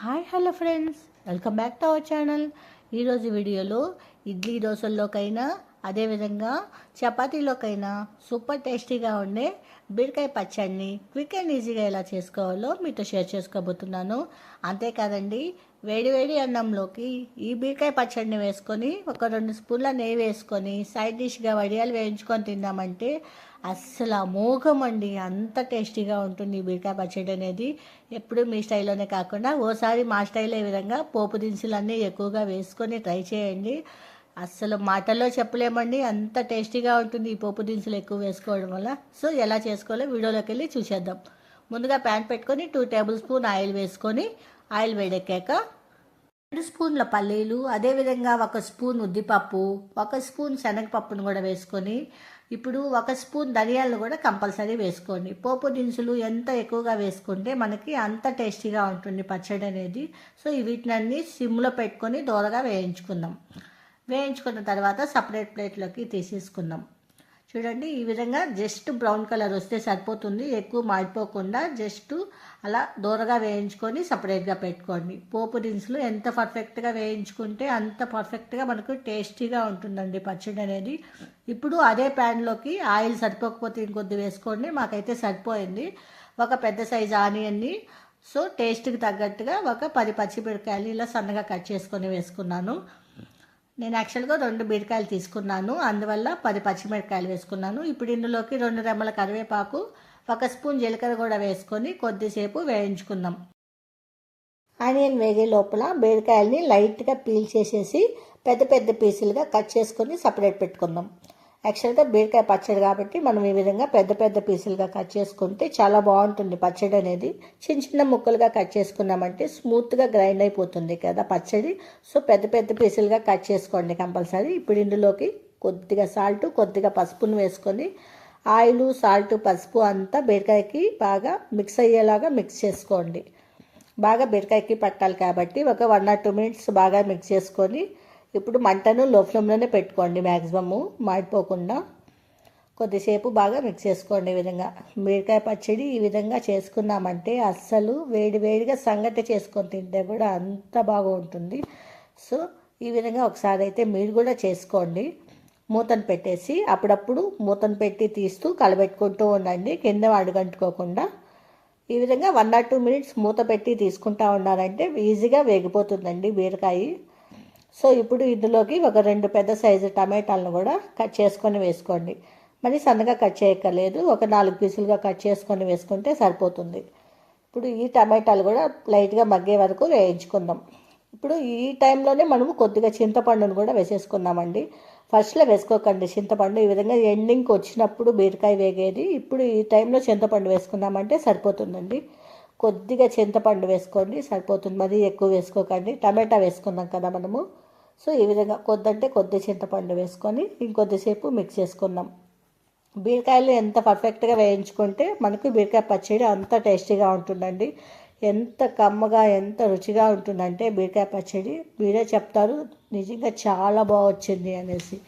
Hi hello friends. Welcome back to our channel. ఈరోజు వీడియోలో ఇడ్లీ దోశల్లోకైనా అదేవిధంగా చపాతీలోకైనా సూపర్ టేస్టీగా ఉండే బీరకాయ పచ్చడిని క్విక్ అండ్ ఈజీగా ఎలా చేసుకోవాలో మీతో షేర్ చేసుకోబోతున్నాను. అంతేకాదండి వేడివేడి అన్నంలోకి ఈ బీరకాయ పచ్చడిని వేసుకొని ఒక రెండు స్పూన్ల నెయ్యి వేసుకొని సైడ్ డిష్గా వడియాలు వేయించుకొని తిన్నామంటే అస్సలు అమోఘమండి అంత టేస్టీగా ఉంటుంది ఈ బీరకాయ పచ్చడి అనేది. ఎప్పుడు మీ స్టైల్లోనే కాకుండా ఓసారి మా స్టైల్ ఈ విధంగా పోపు దినుసులన్నీ ఎక్కువగా వేసుకొని ట్రై చేయండి. అస్సలు మాటల్లో చెప్పలేమండి. అంత టేస్టీగా ఉంటుంది ఈ పోపు దినుసులు ఎక్కువ వేసుకోవడం వల్ల. సో ఎలా చేసుకోవాలో వీడియోలోకి వెళ్ళి చూసేద్దాం. ముందుగా ప్యాన్ పెట్టుకొని టూ టేబుల్ స్పూన్ ఆయిల్ వేసుకొని ఆయిల్ వేడెక్కాక రెండు స్పూన్ల పల్లీలు అదేవిధంగా ఒక స్పూన్ ఉద్దిపప్పు ఒక స్పూన్ శనగపప్పును కూడా వేసుకొని ఇప్పుడు ఒక స్పూన్ ధనియాలను కూడా కంపల్సరీ వేసుకోండి. పోపు దినుసులు ఎంత ఎక్కువగా వేసుకుంటే మనకి అంత టేస్టీగా ఉంటుంది పచ్చడి అనేది. సో వీటినన్నీ సిమ్లో పెట్టుకొని దోరగా వేయించుకుందాం. వేయించుకున్న తర్వాత సపరేట్ ప్లేట్లోకి తీసేసుకుందాం. చూడండి ఈ విధంగా జస్ట్ బ్రౌన్ కలర్ వస్తే సరిపోతుంది. ఎక్కువ మాడిపోకుండా జస్ట్ అలా దూరగా వేయించుకొని సపరేట్గా పెట్టుకోండి. పోపు దినుసులు ఎంత పర్ఫెక్ట్గా వేయించుకుంటే అంత పర్ఫెక్ట్గా మనకు టేస్టీగా ఉంటుందండి పచ్చడి అనేది. ఇప్పుడు అదే ప్యాన్లోకి ఆయిల్ సరిపోకపోతే ఇంకొద్ది వేసుకోండి మాకైతే సరిపోయింది. ఒక పెద్ద సైజు ఆనియన్ని సో టేస్ట్కి తగ్గట్టుగా ఒక పది పచ్చిమిరకాయలు ఇలా సన్నగా కట్ చేసుకొని వేసుకున్నాను. నేను యాక్చువల్గా రెండు బీరకాయలు తీసుకున్నాను. అందువల్ల పది పచ్చిమిరకాయలు వేసుకున్నాను. ఇప్పుడు ఇందులోకి రెండు రెమ్మల కరివేపాకు ఒక స్పూన్ జీలకర్ర కూడా వేసుకొని కొద్దిసేపు వేయించుకుందాం. ఆనియన్ వేగే లోపల బీరకాయల్ని లైట్గా పీల్ చేసేసి పెద్ద పెద్ద పీసులుగా కట్ చేసుకొని సపరేట్ పెట్టుకుందాం. యాక్చువల్గా బీరకాయ పచ్చడి కాబట్టి మనం ఈ విధంగా పెద్ద పెద్ద పీసులుగా కట్ చేసుకుంటే చాలా బాగుంటుంది పచ్చడి అనేది. చిన్న చిన్న ముక్కలుగా కట్ చేసుకున్నామంటే స్మూత్గా గ్రైండ్ అయిపోతుంది కదా పచ్చడి. సో పెద్ద పెద్ద పీసులుగా కట్ చేసుకోండి కంపల్సరీ. ఇప్పుడు ఇందులోకి కొద్దిగా సాల్ట్ కొద్దిగా పసుపును వేసుకొని ఆయిల్ సాల్ట్ పసుపు అంతా బీరకాయకి బాగా మిక్స్ అయ్యేలాగా మిక్స్ చేసుకోండి. బాగా బీరకాయకి పట్టాలి కాబట్టి ఒక వన్ ఆర్ టూ మినిట్స్ బాగా మిక్స్ చేసుకొని ఇప్పుడు మంటను లో ఫ్లేమ్లోనే పెట్టుకోండి మ్యాక్సిమము మాడిపోకుండా కొద్దిసేపు బాగా మిక్స్ చేసుకోండి ఈ విధంగా. బీరకాయ పచ్చడి ఈ విధంగా చేసుకున్నామంటే అస్సలు వేడి వేడిగా సంగటి చేసుకొని తింటే కూడా అంత బాగుంటుంది. సో ఈ విధంగా ఒకసారి అయితే మీరు కూడా చేసుకోండి. మూతను పెట్టేసి అప్పుడప్పుడు మూతను పెట్టి తీస్తూ కలబెట్టుకుంటూ ఉండండి. కింద అడుగంటుకోకుండా. ఈ విధంగా వన్ ఆర్ టూ మినిట్స్ మూత పెట్టి తీసుకుంటా ఉన్నారంటే ఈజీగా వేగిపోతుందండి బీరకాయ. సో ఇప్పుడు ఇందులోకి ఒక రెండు పెద్ద సైజు టమాటాలను కూడా కట్ చేసుకొని వేసుకోండి. మరి సన్నగా కట్ చేయక్కర్లేదు. ఒక నాలుగు పీసులుగా కట్ చేసుకొని వేసుకుంటే సరిపోతుంది. ఇప్పుడు ఈ టమాటాలు కూడా లైట్గా మగ్గే వరకు వేయించుకుందాం. ఇప్పుడు ఈ టైంలోనే మనము కొద్దిగా చింతపండును కూడా వేసేసుకుందామండి. ఫస్ట్లో వేసుకోకండి చింతపండు. ఈ విధంగా ఎండింగ్కి వచ్చినప్పుడు బీరకాయ వేగేది. ఇప్పుడు ఈ టైంలో చింతపండు వేసుకున్నామంటే సరిపోతుందండి. కొద్దిగా చింతపండు వేసుకోండి సరిపోతుంది. మరీ ఎక్కువ వేసుకోకండి. టమాటా వేసుకున్నాం కదా మనము. సో ఈ విధంగా కొద్దంటే కొద్ది చింతపండు వేసుకొని ఇంకొద్దిసేపు మిక్స్ చేసుకుందాం. బీరకాయలు ఎంత పర్ఫెక్ట్గా వేయించుకుంటే మనకు బీరకాయ పచ్చడి అంత టేస్టీగా ఉంటుందండి. ఎంత కమ్మగా ఎంత రుచిగా ఉంటుందంటే బీరకాయ పచ్చడి. మీరే చెప్తారు నిజంగా చాలా బాగొచ్చింది అనేసి.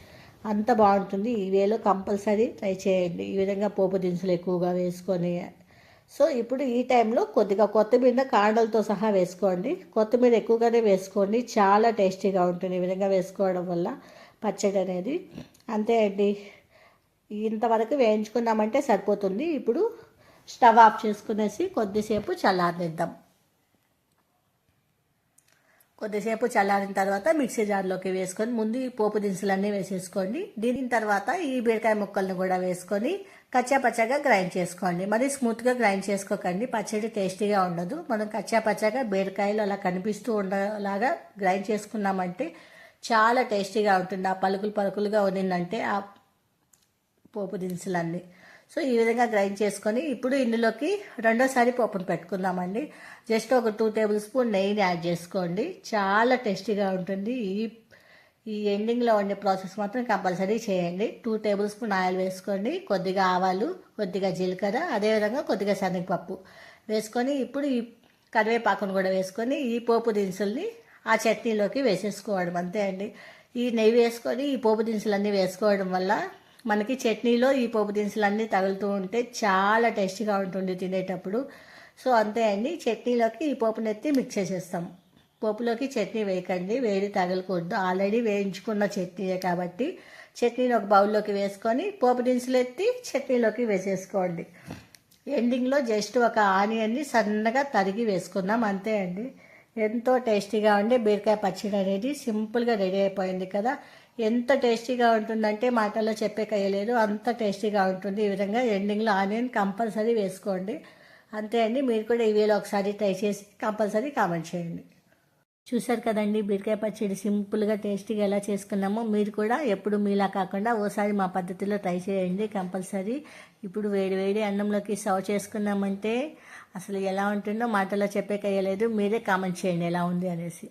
అంత బాగుంటుంది. ఈ వేలో కంపల్సరీ ట్రై చేయండి. ఈ విధంగా పోపు దినుసులు ఎక్కువగా వేసుకొని సో ఇప్పుడు ఈ టైంలో కొద్దిగా కొత్తిమీర కాండలతో సహా వేసుకోండి. కొత్తిమీర ఎక్కువగానే వేసుకోండి. చాలా టేస్టీగా ఉంటుంది ఈ విధంగా వేసుకోవడం వల్ల పచ్చడి అనేది. అంతే అండి. ఇంతవరకు వేయించుకున్నామంటే సరిపోతుంది. ఇప్పుడు స్టవ్ ఆఫ్ చేసుకునేసి కొద్దిసేపు చల్లారనిద్దాం. కొద్దిసేపు చల్లారిన తర్వాత మిక్సీ జార్లోకి వేసుకొని ముందు ఈ పోపు దినుసులన్నీ వేసేసుకోండి. దీని తర్వాత ఈ బీరకాయ ముక్కలను కూడా వేసుకొని కచ్చా పచ్చగా గ్రైండ్ చేసుకోండి. మరి స్మూత్గా గ్రైండ్ చేసుకోకండి. పచ్చడి టేస్టీగా ఉండదు. మనం కచ్చా పచ్చగా బీరకాయలు అలా కనిపిస్తూ ఉండలాగా గ్రైండ్ చేసుకున్నామంటే చాలా టేస్టీగా ఉంటుంది. ఆ పలుకులు పలుకులుగా ఉన్నిందంటే ఆ పోపు దినుసులన్నీ. సో ఈ విధంగా గ్రైండ్ చేసుకొని ఇప్పుడు ఇందులోకి రెండోసారి పోపును పెట్టుకుందామండి. జస్ట్ ఒక టూ టేబుల్ స్పూన్ నెయ్యిని యాడ్ చేసుకోండి. చాలా టేస్టీగా ఉంటుంది. ఈ ఈ ఎండింగ్లో ఉండే ప్రాసెస్ మాత్రం కంపల్సరీ చేయండి. టూ టేబుల్ స్పూన్ ఆయిల్ వేసుకోండి కొద్దిగా ఆవాలు కొద్దిగా జీలకర్ర అదేవిధంగా కొద్దిగా శనగపప్పు వేసుకొని ఇప్పుడు ఈ కరివేపాకును కూడా వేసుకొని ఈ పోపు దినుసుల్ని ఆ చట్నీలోకి వేసేసుకోవడం అంతే అండి. ఈ నెయ్యి వేసుకొని ఈ పోపు దినుసులన్నీ వేసుకోవడం వల్ల మనకి చట్నీలో ఈ పోపు దినుసులన్నీ తగులుతూ ఉంటే చాలా టేస్టీగా ఉంటుంది తినేటప్పుడు. సో అంతే అండి. చట్నీలోకి ఈ పోపునెత్తి మిక్స్ చేసేస్తాం. పోపులోకి చట్నీ వేయకండి. వేడి తగలకూడదు. ఆల్రెడీ వేయించుకున్న చట్నీయే కాబట్టి చట్నీని ఒక బౌల్లోకి వేసుకొని పోపు దినుసులు ఎత్తి చట్నీలోకి వేసేసుకోండి. ఎండింగ్లో జస్ట్ ఒక ఆనియన్ని సన్నగా తరిగి వేసుకుందాం. అంతే అండి. ఎంతో టేస్టీగా ఉండే బీరకాయ పచ్చడి అనేది సింపుల్గా రెడీ అయిపోయింది కదా. ఎంత టేస్టీగా ఉంటుందంటే మాటల్లో చెప్పే కయ్యలేదు. అంత టేస్టీగా ఉంటుంది ఈ విధంగా. ఎండింగ్లో ఆనియన్ కంపల్సరీ వేసుకోండి. అంతే అండి. మీరు కూడా ఈ ఒకసారి ట్రై చేసి కంపల్సరీ కామెంట్ చేయండి. చూసారు కదండి బీరకాయ పచ్చడి సింపుల్గా టేస్టీగా ఎలా చేసుకున్నామో మీరు కూడా ఎప్పుడు మీలా కాకుండా ఓసారి మా పద్ధతిలో ట్రై చేయండి కంపల్సరీ. ఇప్పుడు వేడి వేడి అన్నంలోకి సర్వ్ చేసుకున్నామంటే అసలు ఎలా ఉంటుందో మాటలో చెప్పే కయ్యలేదు. మీరే కామెంట్ చేయండి ఎలా ఉంది అనేసి.